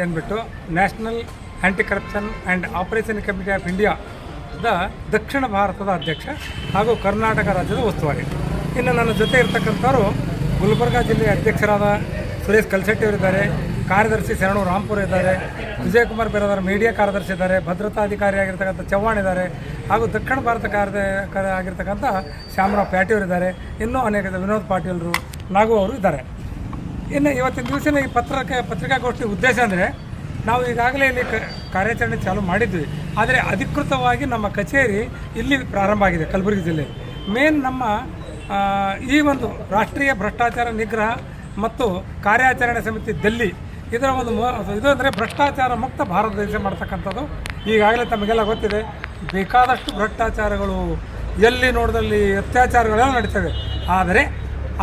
ಅಂದ್ಬಿಟ್ಟು national anti corruption and operation committee of ಇಂಡಿಯಾದ ದಕ್ಷಿಣ ಭಾರತದ ಅಧ್ಯಕ್ಷ ಹಾಗೂ ಕರ್ನಾಟಕ ರಾಜ್ಯದ ಉಸ್ತುವಾರಿ. ಇನ್ನು ನನ್ನ ಜೊತೆ ಇರ್ತಕ್ಕಂಥವ್ರು ಗುಲ್ಬರ್ಗ ಜಿಲ್ಲೆಯ ಅಧ್ಯಕ್ಷರಾದ ಸುರೇಶ್ ಕಲ್ಸೆಟ್ಟಿ ಅವರಿದ್ದಾರೆ, ಕಾರ್ಯದರ್ಶಿ ಶರಣು ರಾಂಪುರ ಇದ್ದಾರೆ, ವಿಜಯಕುಮಾರ್ ಬೇರದಾರ ಮೀಡಿಯಾ ಕಾರ್ಯದರ್ಶಿ ಇದ್ದಾರೆ, ಭದ್ರತಾ ಅಧಿಕಾರಿ ಆಗಿರ್ತಕ್ಕಂಥ ಚವ್ಹಾಣ್ ಇದ್ದಾರೆ, ಹಾಗೂ ದಕ್ಷಿಣ ಭಾರತ ಕಾರ್ಯ ಆಗಿರ್ತಕ್ಕಂಥ ಶ್ಯಾಮರಾವ್ ಪ್ಯಾಟಿಯವರಿದ್ದಾರೆ ಇನ್ನೂ ಅನೇಕ ವಿನೋದ್ ಪಾಟೀಲರು, ನಾಗು ಅವರು ಇದ್ದಾರೆ. ಇನ್ನು ಇವತ್ತಿನ ದಿವಸ ಈ ಪತ್ರಕ್ಕೆ ಪತ್ರಿಕಾಗೋಷ್ಠಿ ಉದ್ದೇಶ ಅಂದರೆ ನಾವು ಈಗಾಗಲೇ ಇಲ್ಲಿ ಕಾರ್ಯಾಚರಣೆ ಚಾಲೂ ಮಾಡಿದ್ವಿ. ಆದರೆ ಅಧಿಕೃತವಾಗಿ ನಮ್ಮ ಕಚೇರಿ ಇಲ್ಲಿ ಪ್ರಾರಂಭ ಆಗಿದೆ, ಕಲಬುರಗಿ ಜಿಲ್ಲೆ. ಮೇನ್ ನಮ್ಮ ಈ ಒಂದು ರಾಷ್ಟ್ರೀಯ ಭ್ರಷ್ಟಾಚಾರ ನಿಗ್ರಹ ಮತ್ತು ಕಾರ್ಯಾಚರಣೆ ಸಮಿತಿ ದಿಲ್ಲಿ, ಇದರ ಒಂದು ಇದು ಅಂದರೆ ಭ್ರಷ್ಟಾಚಾರ ಮುಕ್ತ ಭಾರತ ದೇಶ ಮಾಡ್ತಕ್ಕಂಥದ್ದು. ಈಗಾಗಲೇ ತಮಗೆಲ್ಲ ಗೊತ್ತಿದೆ, ಬೇಕಾದಷ್ಟು ಭ್ರಷ್ಟಾಚಾರಗಳು ಎಲ್ಲಿ ನೋಡಿದಲ್ಲಿ ಅತ್ಯಾಚಾರಗಳೆಲ್ಲ ನಡೀತವೆ. ಆದರೆ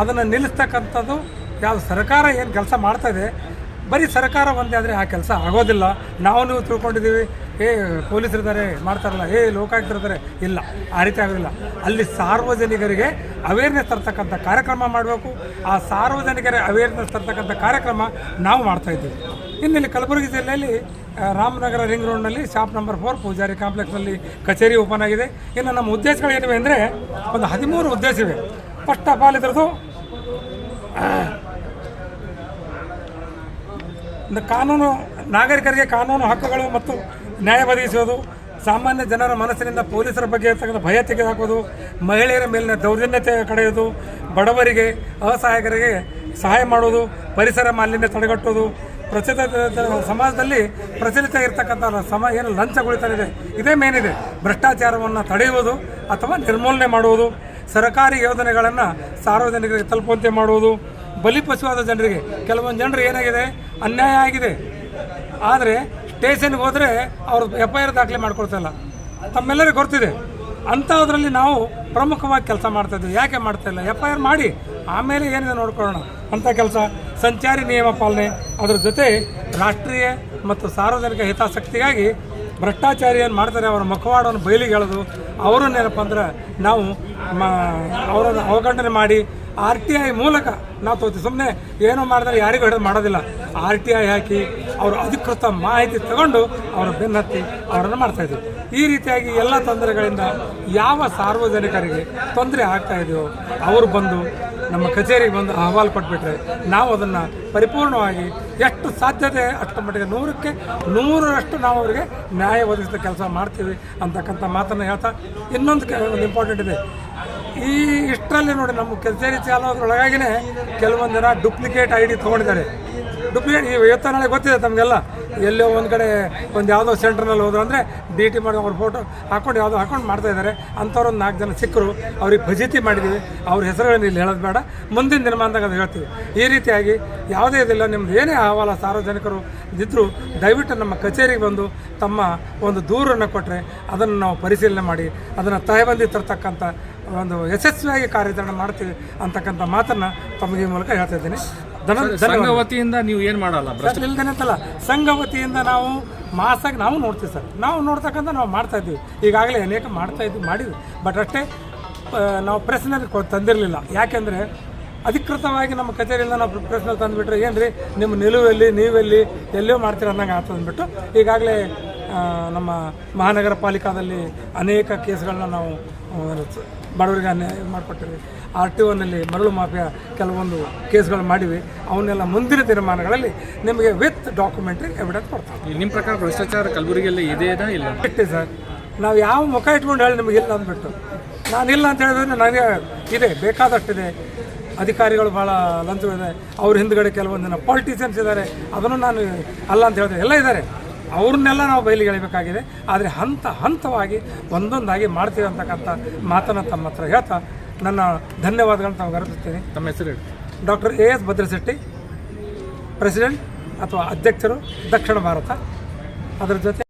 ಅದನ್ನು ನಿಲ್ಲಿಸ್ತಕ್ಕಂಥದ್ದು ಯಾವುದು ಸರ್ಕಾರ ಏನು ಕೆಲಸ ಮಾಡ್ತಾ ಇದೆ, ಬರೀ ಸರ್ಕಾರ ಒಂದೇ ಆದರೆ ಆ ಕೆಲಸ ಆಗೋದಿಲ್ಲ. ನಾವು ನೀವು ತಿಳ್ಕೊಂಡಿದ್ದೀವಿ, ಏ ಪೊಲೀಸರಿದ್ದಾರೆ ಮಾಡ್ತಾರಲ್ಲ, ಏ ಲೋಕಾಯುಕ್ತರಿದ್ದಾರೆ ಇಲ್ಲ, ಆ ರೀತಿ ಆಗೋದಿಲ್ಲ. ಅಲ್ಲಿ ಸಾರ್ವಜನಿಕರಿಗೆ ಅವೇರ್ನೆಸ್ ತರ್ತಕ್ಕಂಥ ಕಾರ್ಯಕ್ರಮ ಮಾಡಬೇಕು. ಆ ಸಾರ್ವಜನಿಕರ ಅವೇರ್ನೆಸ್ ತರ್ತಕ್ಕಂಥ ಕಾರ್ಯಕ್ರಮ ನಾವು ಮಾಡ್ತಾಯಿದ್ದೀವಿ ಇನ್ನು ಇಲ್ಲಿ ಕಲಬುರಗಿ ಜಿಲ್ಲೆಯಲ್ಲಿ ರಾಮನಗರ ರಿಂಗ್ ರೋಡ್ನಲ್ಲಿ ಶಾಪ್ ನಂಬರ್ ಫೋರ್ ಪೂಜಾರಿ ಕಾಂಪ್ಲೆಕ್ಸ್ನಲ್ಲಿ ಕಚೇರಿ ಓಪನ್ ಆಗಿದೆ. ಇನ್ನು ನಮ್ಮ ಉದ್ದೇಶಗಳು ಏನಿವೆ ಅಂದರೆ, ಒಂದು ಹದಿಮೂರು ಉದ್ದೇಶ ಇವೆ ಫಸ್ಟ್ ಆಫ್ ಆಲ್ ಇದ್ರದ್ದು ಕಾನೂನು, ನಾಗರಿಕರಿಗೆ ಕಾನೂನು ಹಕ್ಕುಗಳು ಮತ್ತು ನ್ಯಾಯ ಒದಗಿಸೋದು ಸಾಮಾನ್ಯ ಜನರ ಮನಸ್ಸಿನಿಂದ ಪೊಲೀಸರ ಬಗ್ಗೆ ಇರ್ತಕ್ಕಂಥ ಭಯ ತೆಗೆದುಹಾಕೋದು ಮಹಿಳೆಯರ ಮೇಲಿನ ದೌರ್ಜನ್ಯತೆ ಕಡೆಯೋದು ಬಡವರಿಗೆ, ಅಸಹಾಯಕರಿಗೆ ಸಹಾಯ ಮಾಡೋದು ಪರಿಸರ ಮಾಲಿನ್ಯ ತಡೆಗಟ್ಟೋದು ಪ್ರಚಲಿತ ಸಮಾಜದಲ್ಲಿ ಪ್ರಚಲಿತ ಇರ್ತಕ್ಕಂಥ ಸಮ, ಏನು ಲಂಚಗೊಳಿತಲಿದೆ ಇದೇ. ಮೇನಿದೆ ಭ್ರಷ್ಟಾಚಾರವನ್ನು ತಡೆಯುವುದು ಅಥವಾ ನಿರ್ಮೂಲನೆ ಮಾಡುವುದು, ಸರ್ಕಾರಿ ಯೋಜನೆಗಳನ್ನು ಸಾರ್ವಜನಿಕರಿಗೆ ತಲುಪುವಂತೆ ಮಾಡುವುದು ಬಲಿಪಶುವಾದ ಜನರಿಗೆ, ಕೆಲವೊಂದು ಜನರು ಏನಾಗಿದೆ? ಅನ್ಯಾಯ ಆಗಿದೆ. ಆದರೆ ಸ್ಟೇಷನ್ಗೆ ಹೋದರೆ ಅವರು ಎಫ್ ಐ ಆರ್ ದಾಖಲೆ ಮಾಡ್ಕೊಳ್ತಾಯಿಲ್ಲ ತಮ್ಮೆಲ್ಲರಿಗೂ ಗೊತ್ತಿದೆ. ಅಂಥದ್ರಲ್ಲಿ ನಾವು ಪ್ರಮುಖವಾಗಿ ಕೆಲಸ ಮಾಡ್ತಾ ಇದ್ದೀವಿ. ಯಾಕೆ ಮಾಡ್ತಾ ಇಲ್ಲ? ಎಫ್ ಐ ಆರ್ ಮಾಡಿ, ಆಮೇಲೆ ಏನಿದೆ ನೋಡ್ಕೊಳ್ಳೋಣ. ಅಂಥ ಕೆಲಸ. ಸಂಚಾರಿ ನಿಯಮ ಪಾಲನೆ. ಅದರ ಜೊತೆ ರಾಷ್ಟ್ರೀಯ ಮತ್ತು ಸಾರ್ವಜನಿಕ ಹಿತಾಸಕ್ತಿಗಾಗಿ ಭ್ರಷ್ಟಾಚಾರಿ ಏನು ಮಾಡ್ತಾರೆ. ಅವರ ಮುಖವಾಡವನ್ನು ಬಯಲಿಗೆ ಎಳೆದು, ಅವರನ್ನೇನಪ್ಪ ಅಂದ್ರೆ ನಾವು ಮ ಅವರನ್ನು ಅವಗಣನೆ ಮಾಡಿ ಆರ್ ಟಿ ಐ ಮೂಲಕ ನಾವು ತೋತೀವಿ ಸುಮ್ಮನೆ ಏನೋ ಮಾಡಿದ್ರೆ ಯಾರಿಗೂ ಹೇಳೋದು ಮಾಡೋದಿಲ್ಲ. ಆರ್ ಟಿ ಐ ಹಾಕಿ ಅವರು ಅಧಿಕೃತ ಮಾಹಿತಿ ತಗೊಂಡು ಅವರ ಬೆನ್ನತ್ತಿ ಅವರನ್ನು ಮಾಡ್ತಾಯಿದ್ದೀವಿ ಈ ರೀತಿಯಾಗಿ ಎಲ್ಲ ತೊಂದರೆಗಳಿಂದ ಯಾವ ಸಾರ್ವಜನಿಕರಿಗೆ ತೊಂದರೆ ಆಗ್ತಾ ಇದೆಯೋ, ಅವರು ಬಂದು ನಮ್ಮ ಕಚೇರಿಗೆ ಬಂದು ಅಹವಾಲು ಕೊಟ್ಬಿಟ್ರೆ ನಾವು ಅದನ್ನು ಪರಿಪೂರ್ಣವಾಗಿ ಎಷ್ಟು ಸಾಧ್ಯತೆ ಅಷ್ಟು ಮಟ್ಟಿಗೆ ನೂರಕ್ಕೆ ನೂರರಷ್ಟು ನಾವು ಅವರಿಗೆ ನ್ಯಾಯ ಒದಗಿಸಿದ ಕೆಲಸ ಮಾಡ್ತೀವಿ ಅಂತಕ್ಕಂಥ ಮಾತನ್ನು ಹೇಳ್ತಾ ಇನ್ನೊಂದು ಒಂದು ಇಂಪಾರ್ಟೆಂಟ್ ಇದೆ. ಈ ಇಷ್ಟರಲ್ಲಿ ನೋಡಿ ನಮ್ಮ ಕಚೇರಿ ಚಾಲು ಆದ್ರೊಳಗಾಗಿನೇ ಕೆಲವೊಂದು ಜನ ಡುಪ್ಲಿಕೇಟ್ ಐ ಡಿ ತೊಗೊಂಡಿದ್ದಾರೆ. ಡೂಪ್ಲಿಕೇಟ್ ಈ ನಾಳೆ ಗೊತ್ತಿದೆ ತಮಗೆಲ್ಲ. ಎಲ್ಲೋ ಒಂದು ಕಡೆ ಒಂದು ಯಾವುದೋ ಸೆಂಟ್ರ್ನಲ್ಲಿ ಹೋದ್ರು ಅಂದರೆ ಡಿ ಟಿ ಮಾಡಿ ಅವ್ರ ಫೋಟೋ ಹಾಕೊಂಡು ಯಾವುದೋ ಹಾಕೊಂಡು ಮಾಡ್ತಾ ಇದ್ದಾರೆ. ಅಂಥವ್ರು ಒಂದು ನಾಲ್ಕು ಜನ ಸಿಕ್ಕರು. ಅವ್ರಿಗೆ ಭಜಿತಿ ಮಾಡಿದ್ದೀವಿ ಅವ್ರ ಹೆಸರುಗಳನ್ನ ಇಲ್ಲಿ ಹೇಳೋದು ಬೇಡ. ಮುಂದಿನ ದಿನಮಾನದಾಗ ಅದು ಹೇಳ್ತೀವಿ. ಈ ರೀತಿಯಾಗಿ ಯಾವುದೇ ಇದಿಲ್ಲ, ನಿಮ್ದು ಏನೇ ಅಹವಾಲ ಸಾರ್ವಜನಿಕರು ಇದ್ದರೂ ದಯವಿಟ್ಟು ನಮ್ಮ ಕಚೇರಿಗೆ ಬಂದು ತಮ್ಮ ಒಂದು ದೂರನ್ನು ಕೊಟ್ಟರೆ ಅದನ್ನು ನಾವು ಪರಿಶೀಲನೆ ಮಾಡಿ, ಅದನ್ನು ತಹಬಂದಿ ತರ್ತಕ್ಕಂಥ ಒಂದು ಯಶಸ್ವಿಯಾಗಿ ಕಾರ್ಯಾಚರಣೆ ಮಾಡ್ತೀವಿ ಅಂತಕ್ಕಂಥ ಮಾತನ್ನು ತಮಗೆ ಈ ಮೂಲಕ ಹೇಳ್ತಾ ಇದ್ದೀನಿ. ಧನ ಸಂಘ ವತಿಯಿಂದ ನೀವು ಏನ್ ಮಾಡಲ್ಲ ಸರ್ ಇಲ್ದೇನೆ ಅಂತಲ್ಲ ಸಂಘ ವತಿಯಿಂದ ನಾವು ಮಾಸಾಗಿ ನಾವು ನೋಡ್ತೀವಿ ಸರ್. ನಾವು ನೋಡ್ತಕ್ಕಂಥ ನಾವು ಮಾಡ್ತಾ ಇದ್ದೀವಿ. ಈಗಾಗಲೇ ಅನೇಕ ಮಾಡ್ತಾ ಇದ್ವಿ ಮಾಡಿದ್ವಿ. ಬಟ್ ಅಷ್ಟೇ ನಾವು ಪ್ರೆಸ್ನಲ್ಲಿ ಕೊ ತಂದಿರಲಿಲ್ಲ. ಯಾಕೆಂದರೆ ಅಧಿಕೃತವಾಗಿ ನಮ್ಮ ಕಚೇರಿಯಿಂದ ನಾವು ಪ್ರೆಸ್ನಲ್ಲಿ ತಂದುಬಿಟ್ರೆ ಏನು ರೀ ನಿಮ್ಮ ನಿಲುವೆಲ್ಲಿ ನೀವೆಲ್ಲಿ ಎಲ್ಲೋ ಮಾಡ್ತೀರ ಅನ್ನಂಗೆ ಆಗ್ತದೆ ಅಂದ್ಬಿಟ್ಟು ಈಗಾಗಲೇ ನಮ್ಮ ಮಹಾನಗರ ಪಾಲಿಕಾದಲ್ಲಿ ಅನೇಕ ಕೇಸ್ಗಳನ್ನ ನಾವು ಬಡವರಿಗೆ ಅನ್ಯಾಯ ಮಾಡಿಕೊಟ್ಟಿವಿ ಆರ್ ಟಿ ಒನಲ್ಲಿ ಮರಳು ಮಾಫಿಯಾ ಕೆಲವೊಂದು ಕೇಸ್ಗಳು ಮಾಡಿವಿ. ಅವನ್ನೆಲ್ಲ ಮುಂದಿನ ದಿನಮಾನಗಳಲ್ಲಿ ನಿಮಗೆ ವಿತ್ ಡಾಕ್ಯುಮೆಂಟ್ರಿ ಎವಿಡೆನ್ಸ್ ಕೊಡ್ತಾರೆ. ನಿಮ್ಮ ಪ್ರಕಾರ ಭ್ರಷ್ಟಾಚಾರ ಕಲಬುರಗಿಯಲ್ಲಿ ಇದೆಯಾ ಇಲ್ಲ? ಇಷ್ಟೇ ಸರ್. ನಾವು ಯಾವ ಮುಖ ಇಟ್ಕೊಂಡು ಹೇಳಿ ನಿಮಗೆ ಇಲ್ಲ ಅಂದ್ಬಿಟ್ಟು. ನಾನಿಲ್ಲ ಅಂತ ಹೇಳಿದ್ರೆ ನನಗೆ ಇದೆ ಬೇಕಾದಷ್ಟಿದೆ. ಅಧಿಕಾರಿಗಳು ಭಾಳ ಲಂಚವಿದೆ. ಅವ್ರ ಹಿಂದ್ಗಡೆ ಕೆಲವೊಂದು ಜನ ಪಾಲಿಟಿಷಿಯನ್ಸ್ ಇದ್ದಾರೆ. ಅದನ್ನು ನಾನು ಅಲ್ಲ ಅಂತ ಹೇಳಿದೆ ಎಲ್ಲ ಇದ್ದಾರೆ. ಅವ್ರನ್ನೆಲ್ಲ ನಾವು ಬಯಲಿಗೆಳಿಬೇಕಾಗಿದೆ ಆದರೆ ಹಂತ ಹಂತವಾಗಿ ಒಂದೊಂದಾಗಿ ಮಾಡ್ತೀವಿ ಅಂತಕ್ಕಂಥ ಮಾತನ್ನು ತಮ್ಮ ಹತ್ರ ಹೇಳ್ತಾ ನನ್ನ ಧನ್ಯವಾದಗಳನ್ನು ತಾವು ಅರ್ಪಿಸ್ತೀನಿ. ತಮ್ಮ ಹೆಸರು ಹೇಳಿ. Doctor A S Bhadrashetti president ಅಥವಾ ಅಧ್ಯಕ್ಷರು ದಕ್ಷಿಣ ಭಾರತ. ಅದರ ಜೊತೆ